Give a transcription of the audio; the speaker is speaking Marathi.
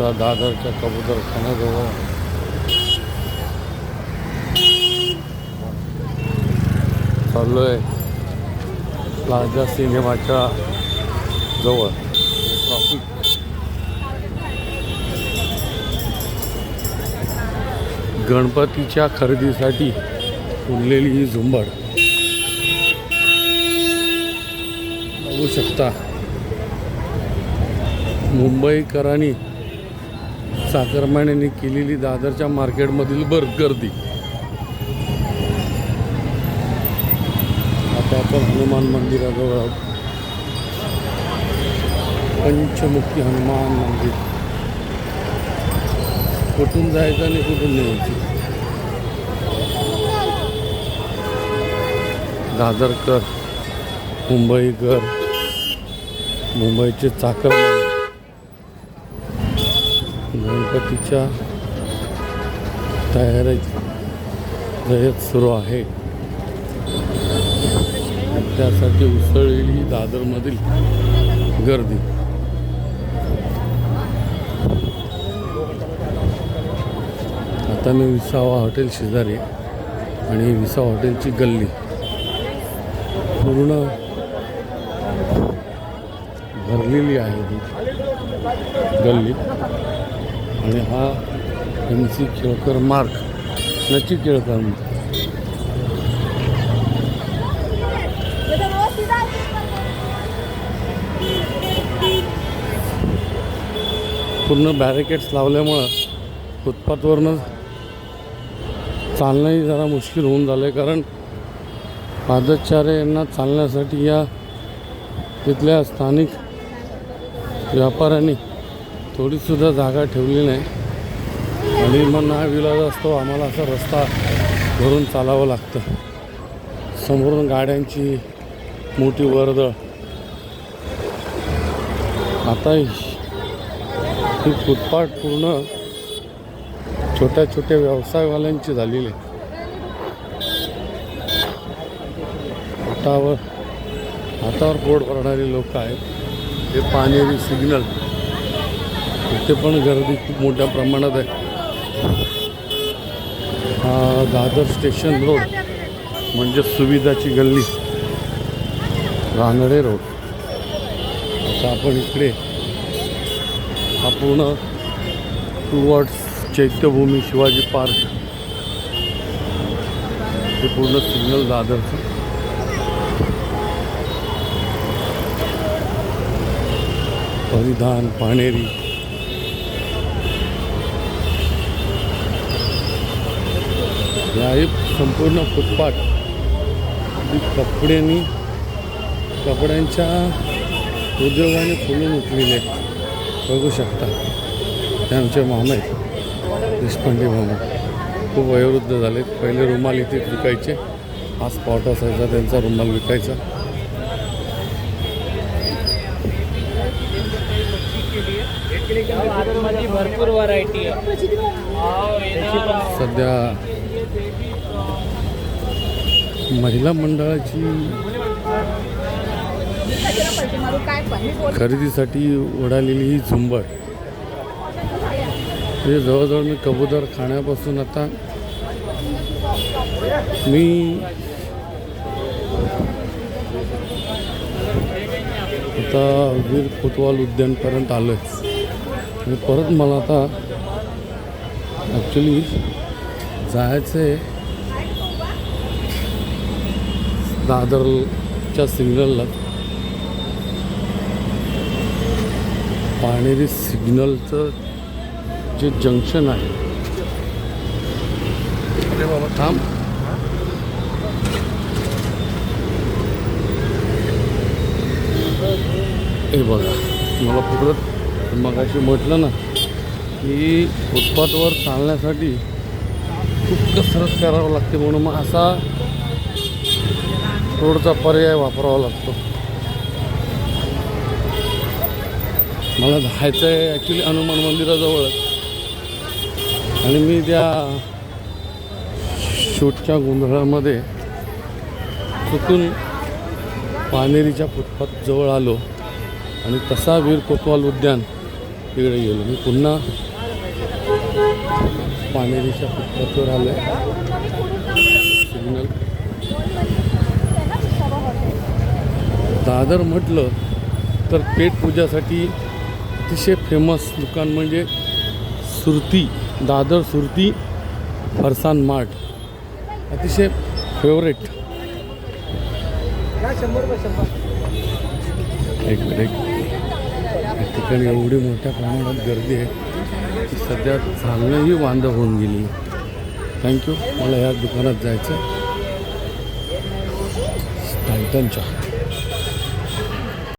आता दादरच्या कबूतरखान्याजवळ. चाललो आहे प्लाझा सिनेमाच्या जवळ. ट्रॉफिक गणपतीच्या खरेदीसाठी उरलेली ही झुंबड. बघू शकता. मुंबईकरांनी चाकरमान्यांनी केलेली दादरच्या मार्केटमधील बर गर्दी. आता आपण हनुमान मंदिराजवळ आहोत. पंचमुखी हनुमान मंदिर. कुठून जायचं आणि कुठून न्यायचं? दादरकर मुंबईकर मुंबईचे चाकर गणपतीच्या तयारी रयत सुरू आहे. त्यासाठी उसळलेली दादरमधील गर्दी. आता मी विसावा हॉटेल शेजारी आहे. आणि विसावा हॉटेलची गल्ली. पूर्ण भरलेली आहे ही गल्ली. आणि हा एम सी केळकर मार्ग नची केळकर मार्ग. पूर्ण बॅरिकेड्स लावल्यामुळं फुटपाथवरनं चालणंही जरा मुश्किल होऊन झालं आहे कारण पादचारे यांना चालण्यासाठी या तिथल्या स्थानिक व्यापाऱ्यांनी थोडीसुद्धा जागा ठेवली नाही. आणि मग ना विलाज असतो आम्हाला असा रस्ता भरून चालावं लागतं. समोरून गाड्यांची मोठी वर्दळ. आता ही फुटपाथ पूर्ण छोट्या छोट्या व्यवसायवाल्यांची झालेली. आहे हातावर हातावर पोट भरणारे लोक आहेत. हे पाणेरी सिग्नल. इथे पण गर्दी खूप मोठ्या प्रमाणात आहे. हा दादर स्टेशन रोड म्हणजे सुविधाची गल्ली रानडे रोड. आता आपण इकडे हा पूर्ण टुवर्ड्स चैत्यभूमी शिवाजी पार्क. हे पूर्ण सिग्नल दादरचं. परिधान पाणेरी हे आहे संपूर्ण फुटपाथ. कपड्यांनी कपड्यांच्या उद्योगाने फुलून उठलेले बघू शकता. ते आमचे मामा आहेत. देशपांडे मामा. खूप वयोवृद्ध झालेत. पहिले रुमाल इथे विकायचे. हा स्पॉट असायचा त्यांचा रुमाल विकायचा. भरपूर व्हरायटी सध्या महिला मंडळाची खरेदीसाठी उडालेली ही झुंबड हे जवळजवळ मी कबूतर खाण्यापासून आता मी आता वीर कोतवाल उद्यानपर्यंत आलो आहे आणि परत मला आता ॲक्च्युली जायचं आहे दादरच्या सिग्नलला. पाणेरी सिग्नलचं जे जंक्शन आहे. अरे बाबा थांब. हे बघा मला परत मगाशी म्हटलं ना की फुटपाथवर चालण्यासाठी खूप कसरत करावं लागते म्हणून मग असा रोडचा पर्याय वापरावा लागतो. मला जायचं आहे ॲक्च्युली हनुमान मंदिराजवळच आणि मी त्या शूटच्या गोंधळामध्ये चुकून पानेरीच्या फुटपाथ जवळ आलो. आणि तसा वीर कोतवाल उद्यान तिकडे गेलो. मी पुन्हा पानेरीच्या फुटपाथवर आलो सिग्नल दादर म्हटलं तर पेट पूजासाठी अतिशय फेमस दुकान म्हणजे सुरती दादर सुरती फरसान मार्ट. अतिशय फेवरेट एक मिनिट या ठिकाणी एवढी मोठ्या प्रमाणात गर्दी आहे की सध्या चालणंही वांद होऊन गेली. थँक्यू मला ह्या दुकानात जायचं टायटनच्या